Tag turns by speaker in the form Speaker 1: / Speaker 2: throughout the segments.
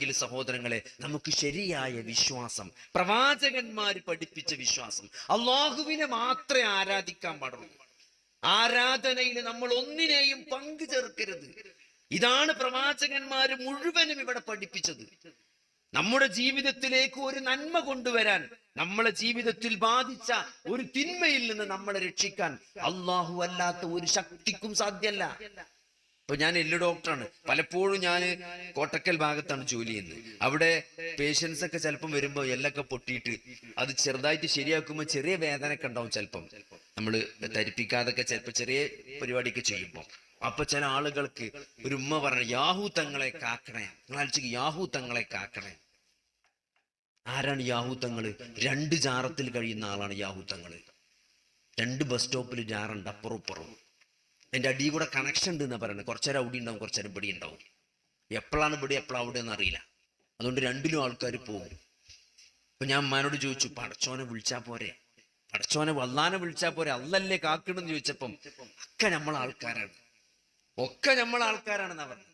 Speaker 1: വേണമെങ്കിൽ സഹോദരങ്ങളെ നമുക്ക് ശരിയായ വിശ്വാസം പ്രവാചകന്മാർ പഠിപ്പിച്ച വിശ്വാസം അള്ളാഹുവിനെ മാത്രമേ ആരാധിക്കാൻ പാടുള്ളൂ. ആരാധനയിൽ നമ്മൾ ഒന്നിനെയും പങ്കു ചേർക്കരുത്. ഇതാണ് പ്രവാചകന്മാർ മുഴുവനും ഇവിടെ പഠിപ്പിച്ചത്. നമ്മുടെ ജീവിതത്തിലേക്ക് ഒരു നന്മ കൊണ്ടുവരാൻ നമ്മളെ ജീവിതത്തിൽ ബാധിച്ച ഒരു തിന്മയിൽ നിന്ന് നമ്മളെ രക്ഷിക്കാൻ അള്ളാഹു അല്ലാത്ത ഒരു ശക്തിക്കും സാധ്യല്ല. ഇപ്പൊ ഞാൻ എല്ല് ഡോക്ടറാണ്. പലപ്പോഴും ഞാൻ കോട്ടക്കൽ ഭാഗത്താണ് ജോലി ചെയ്യുന്നത്. അവിടെ പേഷ്യൻസ് ഒക്കെ ചിലപ്പം വരുമ്പോൾ എല്ലൊക്കെ പൊട്ടിയിട്ട് അത് ചെറുതായിട്ട് ശരിയാക്കുമ്പോൾ ചെറിയ വേദനയൊക്കെ ഉണ്ടാവും ചിലപ്പം. നമ്മൾ ധരിപ്പിക്കാതൊക്കെ ചിലപ്പോൾ ചെറിയ പരിപാടിയൊക്കെ ചെയ്യുമ്പോൾ അപ്പൊ ചില ആളുകൾക്ക് ഒരു ഉമ്മ പറഞ്ഞു യാഹു തങ്ങളെ കാക്കണേ. നിങ്ങൾ യാഹു തങ്ങളെ കാക്കണേ. ആരാണ് യാഹു തങ്ങൾ? രണ്ട് ജാറത്തിൽ കഴിയുന്ന ആളാണ് യാഹു തങ്ങൾ. രണ്ട് ബസ് സ്റ്റോപ്പിൽ ജാറുണ്ട് അപ്പുറം ഇപ്പുറം അടി കൂടെ കണക്ഷൻ ഉണ്ട് എന്നാ പറയുന്നത് കുറച്ചേരം അവിടെ ഉണ്ടാവും കുറച്ചേരം ഇവിടെ ഉണ്ടാവും. എപ്പോഴാണ് ഇവിടെ എപ്പോഴാണ് അവിടെ എന്ന് അറിയില്ല. അതുകൊണ്ട് രണ്ടിലും ആൾക്കാർ പോകും. അപ്പൊ ഞാൻ അമ്മാനോട് ചോദിച്ചു പടച്ചോനെ വിളിച്ചാൽ പോരെ? പടച്ചോനെ വല്ലാനെ വിളിച്ചാൽ പോരെ? അല്ലല്ലേ കാക്കണമെന്ന് ചോദിച്ചപ്പം ഒക്കെ നമ്മൾ ആൾക്കാരാണ്. ഒക്കെ നമ്മൾ ആൾക്കാരാണെന്നാ പറഞ്ഞത്.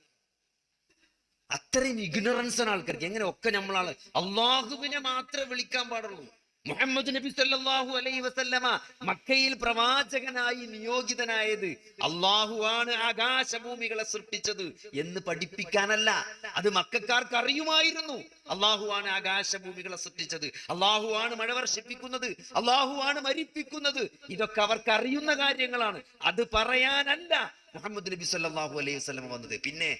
Speaker 1: അത്രയും ഇഗ്നറൻസ് ആണ് ആൾക്കാർക്ക് എങ്ങനെ ഒക്കെ നമ്മളാൾ അള്ളാഹുവിനെ മാത്രമേ വിളിക്കാൻ പാടുള്ളൂ. മുഹമ്മദ് നബി സല്ലാഹു അലൈഹി വസല്ലമ മക്കയിൽ പ്രവാചകനായി നിയോഗിതനായത് അള്ളാഹുവാണ് ആകാശഭൂമികളെ സൃഷ്ടിച്ചത് എന്ന് പഠിപ്പിക്കാനല്ല. അത് മക്കാർക്ക് അറിയുമായിരുന്നു. അള്ളാഹുവാണ് ആകാശഭൂമികളെ സൃഷ്ടിച്ചത്. അള്ളാഹുവാണ് മഴ വർഷിപ്പിക്കുന്നത്. അള്ളാഹുവാണ് മരിപ്പിക്കുന്നത്. ഇതൊക്കെ അവർക്ക് അറിയുന്ന കാര്യങ്ങളാണ്. അത് പറയാനല്ല മുഹമ്മദ് നബി സല്ലാഹു അലൈഹി വസ്ലമ വന്നത്. പിന്നെ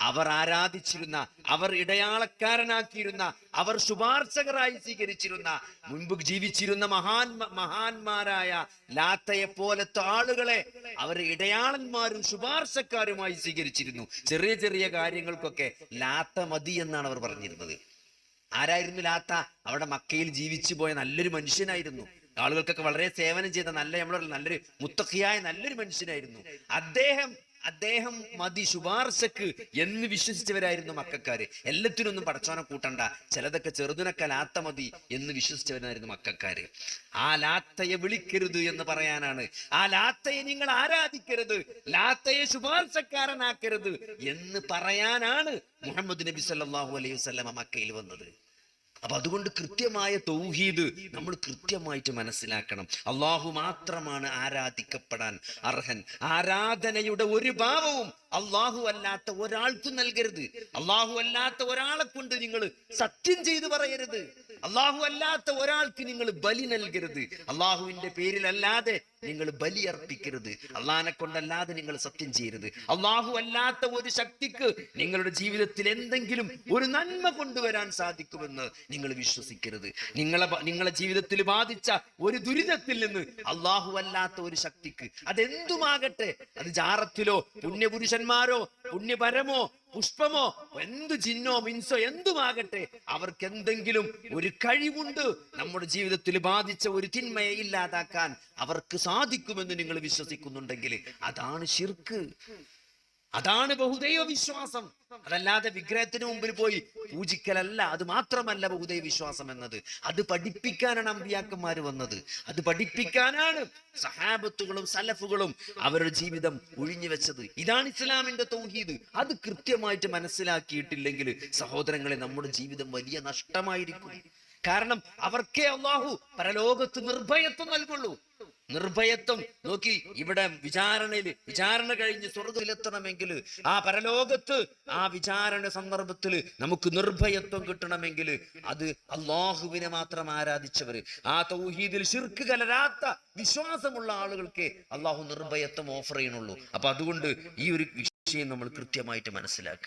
Speaker 1: അവർ ആരാധിച്ചിരുന്ന അവർ ഇടയാളക്കാരനാക്കിയിരുന്ന അവർ ശുപാർശകരായി സ്വീകരിച്ചിരുന്ന മുൻപ് ജീവിച്ചിരുന്ന മഹാൻ മഹാന്മാരായ ലാത്തയെ പോലത്തെ ആളുകളെ അവർ ഇടയാളന്മാരും ശുപാർശക്കാരുമായി സ്വീകരിച്ചിരുന്നു. ചെറിയ ചെറിയ കാര്യങ്ങൾക്കൊക്കെ ലാത്ത മതി എന്നാണ് അവർ പറഞ്ഞിരുന്നത്. ആരായിരുന്നു ലാത്ത? അവിടെ മക്കയിൽ ജീവിച്ചു പോയ നല്ലൊരു മനുഷ്യനായിരുന്നു. ആളുകൾക്കൊക്കെ വളരെ സേവനം ചെയ്ത നല്ല നമ്മളൊരു നല്ലൊരു മുത്തക്കിയായ നല്ലൊരു മനുഷ്യനായിരുന്നു. അദ്ദേഹം അദ്ദേഹം മതി ശുപാർശക്ക് എന്ന് വിശ്വസിച്ചവരായിരുന്നു മക്കാര്. എല്ലാത്തിനൊന്നും പടച്ചോനെ കൂട്ടണ്ട. ചിലതൊക്കെ ചെറുതിനൊക്കെ ലാത്ത മതി എന്ന് വിശ്വസിച്ചവരായിരുന്നു മക്കാര്. ആ ലാത്തയെ വിളിക്കരുത് എന്ന് പറയാനാണ്. ആ ലാത്തയെ നിങ്ങൾ ആരാധിക്കരുത്. ലാത്തയെ ശുപാർശക്കാരനാക്കരുത് എന്ന് പറയാനാണ് മുഹമ്മദ് നബി സല്ലാഹു അലൈഹി വസല്ലമ മക്കയിൽ വന്നത്. അപ്പൊ അതുകൊണ്ട് കൃത്യമായ തൗഹീദ് നമ്മൾ കൃത്യമായിട്ട് മനസ്സിലാക്കണം. അള്ളാഹു മാത്രമാണ് ആരാധിക്കപ്പെടാൻ അർഹൻ. ആരാധനയുടെ ഒരു ഭാവവും അള്ളാഹു അല്ലാത്ത ഒരാൾക്കും നൽകരുത്. അള്ളാഹു അല്ലാത്ത ഒരാളെ കൊണ്ട് നിങ്ങൾ സത്യം ചെയ്തു പറയരുത്. അള്ളാഹു അല്ലാത്ത ഒരാൾക്ക് നിങ്ങൾ ബലി നൽകരുത്. അള്ളാഹുവിന്റെ പേരിലല്ലാതെ നിങ്ങൾ ബലി അർപ്പിക്കരുത്. അള്ളഹാനെ കൊണ്ടല്ലാതെ നിങ്ങൾ സത്യം ചെയ്യരുത്. അള്ളാഹു അല്ലാത്ത ഒരു ശക്തിക്ക് നിങ്ങളുടെ ജീവിതത്തിൽ എന്തെങ്കിലും ഒരു നന്മ കൊണ്ടുവരാൻ സാധിക്കുമെന്ന് നിങ്ങൾ വിശ്വസിക്കരുത്. നിങ്ങളെ നിങ്ങളെ ജീവിതത്തിൽ ബാധിച്ച ഒരു ദുരിതത്തിൽ നിന്ന് അള്ളാഹു അല്ലാത്ത ഒരു ശക്തിക്ക് അതെന്തുമാകട്ടെ? അത് ജാറത്തിലോ പുണ്യപുരുഷന്മാരോ പുണ്യപരമോ പുഷ്പമോ? എന്ത് ജിന്നോ മിൻസോ? എന്തുമാകട്ടെ? അവർക്ക് എന്തെങ്കിലും ഒരു കഴിവുണ്ട് നമ്മുടെ ജീവിതത്തിൽ ബാധിച്ച ഒരു തിന്മയെ ഇല്ലാതാക്കാൻ അവർക്ക് സാധിക്കുമെന്ന് നിങ്ങൾ വിശ്വസിക്കുന്നുണ്ടെങ്കിൽ അതാണ് ശിർക്ക്. അതാണ് ബഹുദൈവ വിശ്വാസം അതല്ലാതെ വിഗ്രഹത്തിന് മുമ്പിൽ പോയി പൂജിക്കലല്ല. അത് മാത്രമല്ല ബഹുദൈവ വിശ്വാസം എന്നത്. അത് പഠിപ്പിക്കാനാണ് അമ്പിയാക്കന്മാർ വന്നത്. അത് പഠിപ്പിക്കാനാണ് സഹാബത്തുകളും സലഫുകളും അവരുടെ ജീവിതം ഒഴിഞ്ഞു വെച്ചത്. ഇതാണ് ഇസ്ലാമിന്റെ തൗഹീദ്. അത് കൃത്യമായിട്ട് മനസ്സിലാക്കിയിട്ടില്ലെങ്കിൽ സഹോദരങ്ങളെ നമ്മുടെ ജീവിതം വലിയ നഷ്ടമായിരിക്കും. കാരണം അവർക്കേ അള്ളാഹു പരലോകത്ത് നിർഭയത്വം നൽകുള്ളൂ. നിർഭയത്വം. നോക്കി ഇവിടെ വിചാരണയിൽ വിചാരണ കഴിഞ്ഞ് സ്വർഗത്തിലെത്തണമെങ്കിൽ ആ പരലോകത്ത് ആ വിചാരണ സന്ദർഭത്തിൽ നമുക്ക് നിർഭയത്വം കിട്ടണമെങ്കിൽ അത് അള്ളാഹുവിനെ മാത്രം ആരാധിച്ചവര് ആ തൗഹീദിൽ ശിർക്ക് കലരാത്ത വിശ്വാസമുള്ള ആളുകൾക്ക് അള്ളാഹു നിർഭയത്വം ഓഫർ ചെയ്യണുള്ളൂ അപ്പൊ അതുകൊണ്ട് ഈ ഒരു വിഷയം നമ്മൾ കൃത്യമായിട്ട് മനസ്സിലാക്കുക.